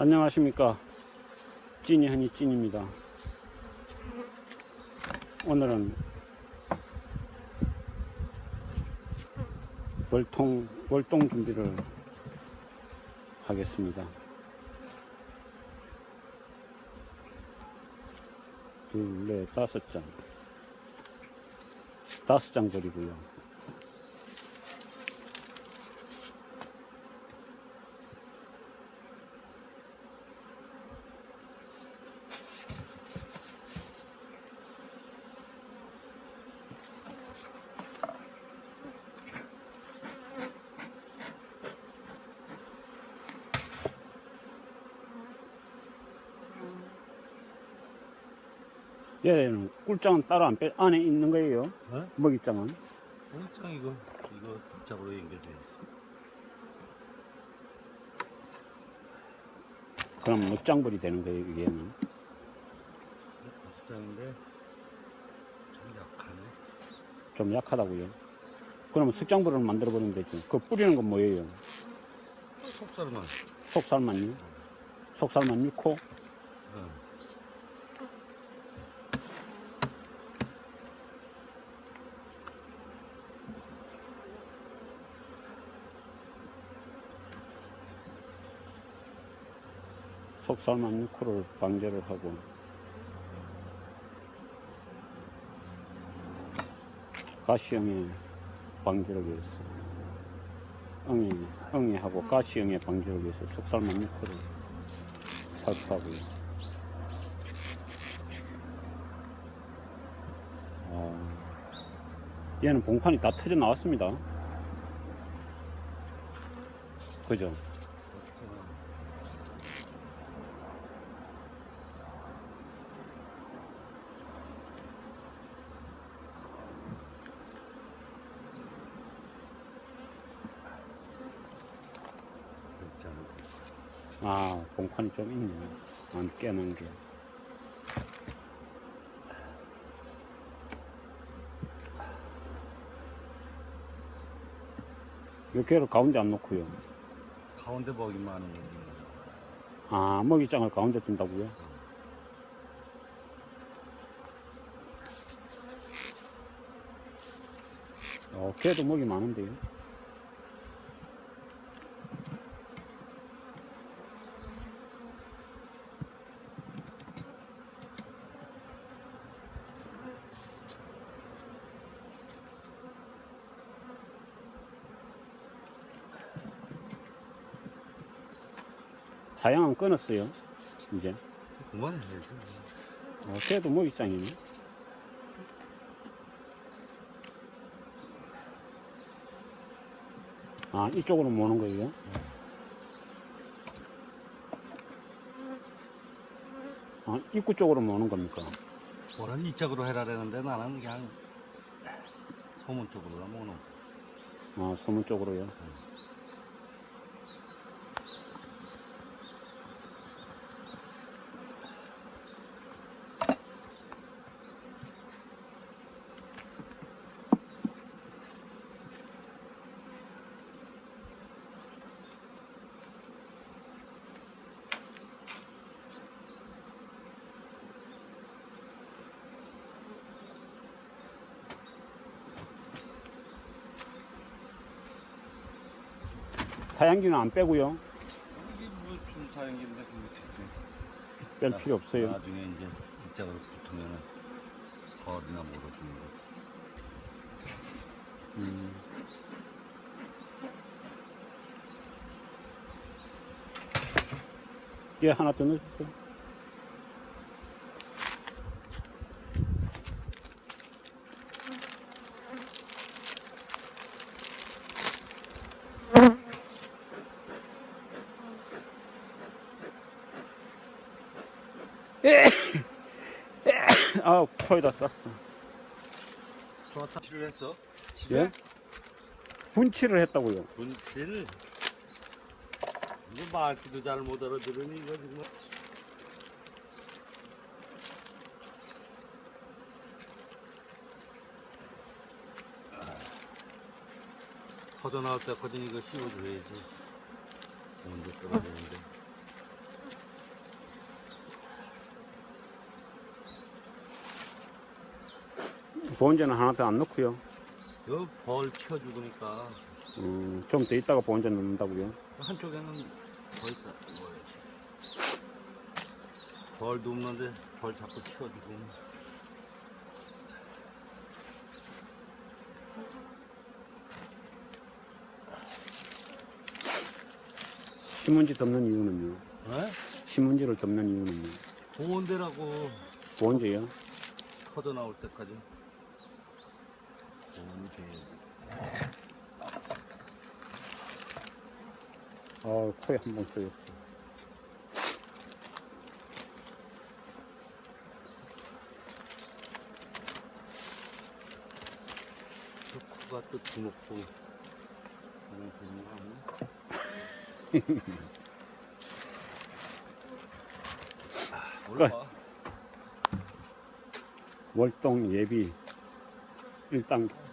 안녕하십니까. 찐이 허니 찐입니다. 오늘은 월통 월동 준비를 하겠습니다. 둘 넷 다섯 장. 다섯 장 거리고요 얘는 꿀장은 따로 안 빼, 안에 있는 거예요 어? 먹이장은 짱 이거 이거 붙잡으로 연결돼. 그럼 먹장벌이 되는 거예요 이게는 짱인데 좀 약하네. 좀 약하다고요 그러면 숙장벌을 만들어 버리면 되죠 그 뿌리는 건 뭐예요 속살만. 속살만요 속살만 넣고 어. 속살만 넣고를 방제를 하고. 가시형의 방제를 위해서 응애, 응애하고 가시형의 방제를 위해서 속살만 넣고를 살포하고요 아, 얘는 봉판이 다 터져 나왔습니다. 그죠? 아, 봉판이 좀 있네. 안 깨는 게. 이렇게를 가운데 안 놓고요. 가운데 먹이 많은 거. 아, 먹이장을 가운데 둔다고요? 어, 걔도 먹이 많은데요. 사양은 끊었어요. 이제. 그만해야지. 어, 걔도 먹이장이네. 아, 이쪽으로 모는 거예요? 아, 입구 쪽으로 모는 겁니까? 뭐라 이쪽으로 해라 그랬는데 나는 그냥 소문 쪽으로 모노. 아, 소문 쪽으로요? 사양기는 안 빼고요. 이게 무슨 사연인데 그뺄 필요 없어요. 나중에 이제 이쪽으로 붙으면은 거리나 물어주는 거. 음. 얘 하나 더 넣어주세요. 아, 코에다 쌌어. 좋았다. 치를 했어? 예? 분칠을 했다고요. 분칠. 이거 말투도 잘 못 알아들으니 이거 정말. 터져 나올 때까지 이거 씌워줘야지. 먼저 떨어지는데. 보온제는 하나도 안 넣고요. 여벌 치워 죽으니까 음, 좀 더 있다가 보온제 넣는다고요. 한쪽에는 더 있다. 벌도 없는데 벌 자꾸 치워 주고. 신문지 덮는 이유는요. 네? 신문지를 덮는 이유는요. 데라고 보온제요. 터져 나올 때까지. 데. 아, 코에 한 번. 저 코가 또 주먹도 하나 되는 거 아니야? 아, 올라와. 월동 예비 1단 끝.